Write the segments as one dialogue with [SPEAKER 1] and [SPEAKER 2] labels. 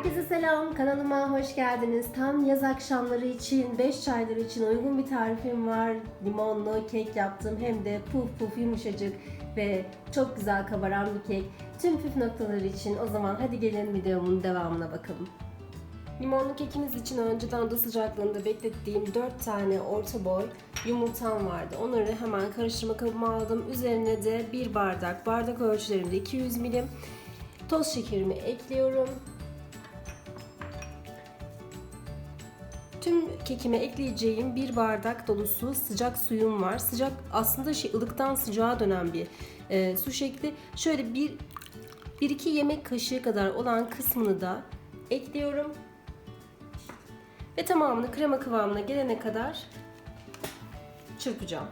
[SPEAKER 1] Herkese selam, kanalıma hoş geldiniz. Tam yaz akşamları için, 5 çayları için uygun bir tarifim var. Limonlu kek yaptım. Hem de puf puf yumuşacık ve çok güzel kabaran bir kek. Tüm püf noktaları için o zaman hadi gelin videomun devamına bakalım. Limonlu kekimiz için önceden oda sıcaklığında beklettiğim 4 tane orta boy yumurtam vardı. Onları hemen karıştırma kabıma aldım. Üzerine de 1 bardak, bardak ölçülerinde 200 milim toz şekerimi ekliyorum. Tüm kekime ekleyeceğim bir bardak dolusu sıcak suyum var. Sıcak aslında şey ılıktan sıcağa dönen bir e, su şekli. Şöyle bir 1-2 yemek kaşığı kadar olan kısmını da ekliyorum. Ve tamamını krema kıvamına gelene kadar çırpacağım.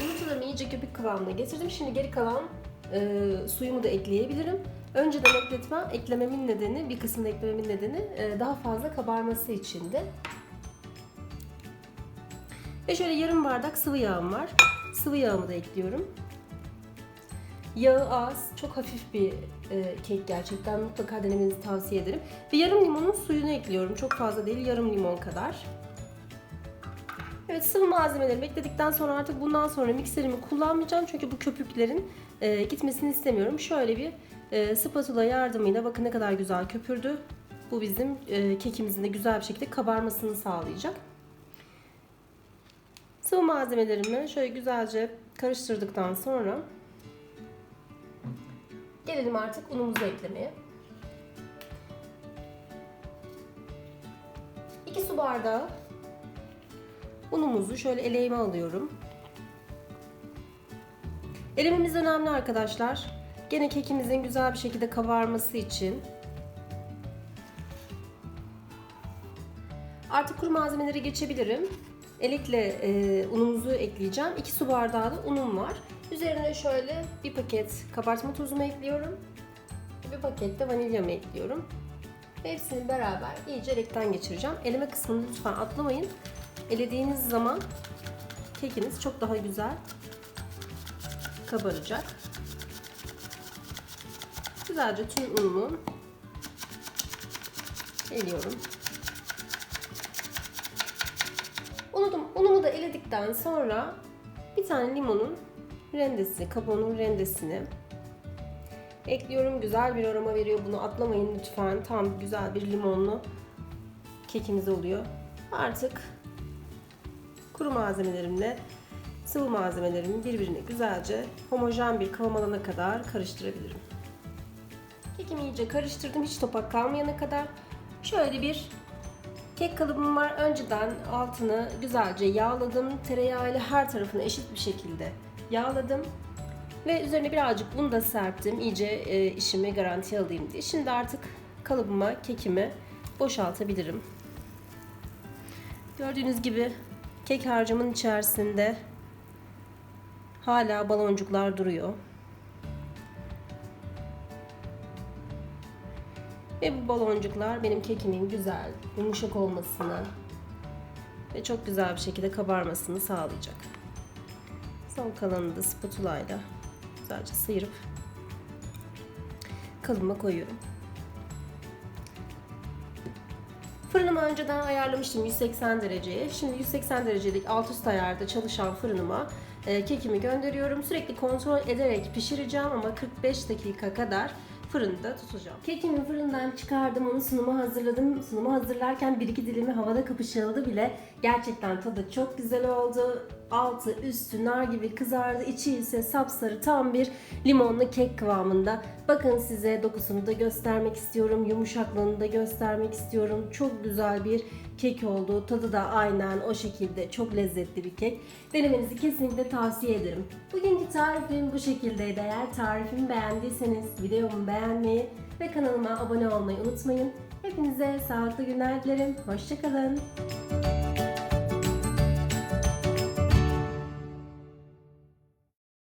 [SPEAKER 1] Yumurtalarımı iyice köpük kıvamına getirdim. Şimdi geri kalan e, suyumu da ekleyebilirim. Önceden ekletmem, eklememin nedeni, bir kısmını eklememin nedeni e, daha fazla kabarması içindi. Ve şöyle yarım bardak sıvı yağım var. Sıvı yağımı da ekliyorum. Yağı az, çok hafif bir e, kek gerçekten mutlaka denemenizi tavsiye ederim. Ve yarım limonun suyunu ekliyorum. Çok fazla değil, yarım limon kadar. Evet sıvı malzemeleri ekledikten sonra artık bundan sonra mikserimi kullanmayacağım. Çünkü bu köpüklerin e, gitmesini istemiyorum. Şöyle bir e, spatula yardımıyla bakın ne kadar güzel köpürdü. Bu bizim e, kekimizin de güzel bir şekilde kabarmasını sağlayacak. Sıvı malzemelerimi şöyle güzelce karıştırdıktan sonra gelelim artık unumuzu eklemeye. 2 su bardağı unumuzu şöyle eleğime alıyorum. Elememiz önemli arkadaşlar. Gene kekimizin güzel bir şekilde kabarması için. Artık kuru malzemeleri geçebilirim. Elekle e, unumuzu ekleyeceğim. 2 su bardağı da unum var. Üzerine şöyle bir paket kabartma tozumu ekliyorum. Bir paket de vanilyamı ekliyorum. Hepsini beraber iyice elekten geçireceğim. Eleme kısmını lütfen atlamayın. Elediğiniz zaman kekiniz çok daha güzel kabaracak. Güzelce tüm unumu eliyorum. Unudum, unumu da eledikten sonra bir tane limonun rendesi, kabuğunun rendesini ekliyorum. Güzel bir aroma veriyor. Bunu atlamayın lütfen. Tam güzel bir limonlu kekimiz oluyor. Artık kuru malzemelerimle sıvı malzemelerimi birbirine güzelce homojen bir kıvam alana kadar karıştırabilirim. Kekimi iyice karıştırdım hiç topak kalmayana kadar. Şöyle bir kek kalıbım var. Önceden altını güzelce yağladım. Tereyağıyla her tarafını eşit bir şekilde yağladım. Ve üzerine birazcık un da serptim. İyice e, işimi garantiye alayım diye. Şimdi artık kalıbıma kekimi boşaltabilirim. Gördüğünüz gibi kek harcımın içerisinde hala baloncuklar duruyor. Ve bu baloncuklar benim kekimin güzel, yumuşak olmasını ve çok güzel bir şekilde kabarmasını sağlayacak. Son kalanını da spatula ile güzelce sıyırıp kalıbıma koyuyorum. Fırınımı önceden ayarlamıştım 180 dereceye. Şimdi 180 derecelik alt üst ayarda çalışan fırınıma e, kekimi gönderiyorum. Sürekli kontrol ederek pişireceğim ama 45 dakika kadar fırında tutacağım. Kekimi fırından çıkardım, onu sunuma hazırladım. Sunumu hazırlarken bir iki dilimi havada kapışıldı bile. Gerçekten tadı çok güzel oldu. Altı, üstü nar gibi kızardı. İçi ise sapsarı tam bir limonlu kek kıvamında. Bakın size dokusunu da göstermek istiyorum. Yumuşaklığını da göstermek istiyorum. Çok güzel bir kek oldu. Tadı da aynen o şekilde çok lezzetli bir kek. Denemenizi kesinlikle tavsiye ederim. Bugünkü tarifim bu şekildeydi. Eğer tarifimi beğendiyseniz videomu beğenmeyi ve kanalıma abone olmayı unutmayın. Hepinize sağlıklı günler dilerim. Hoşçakalın.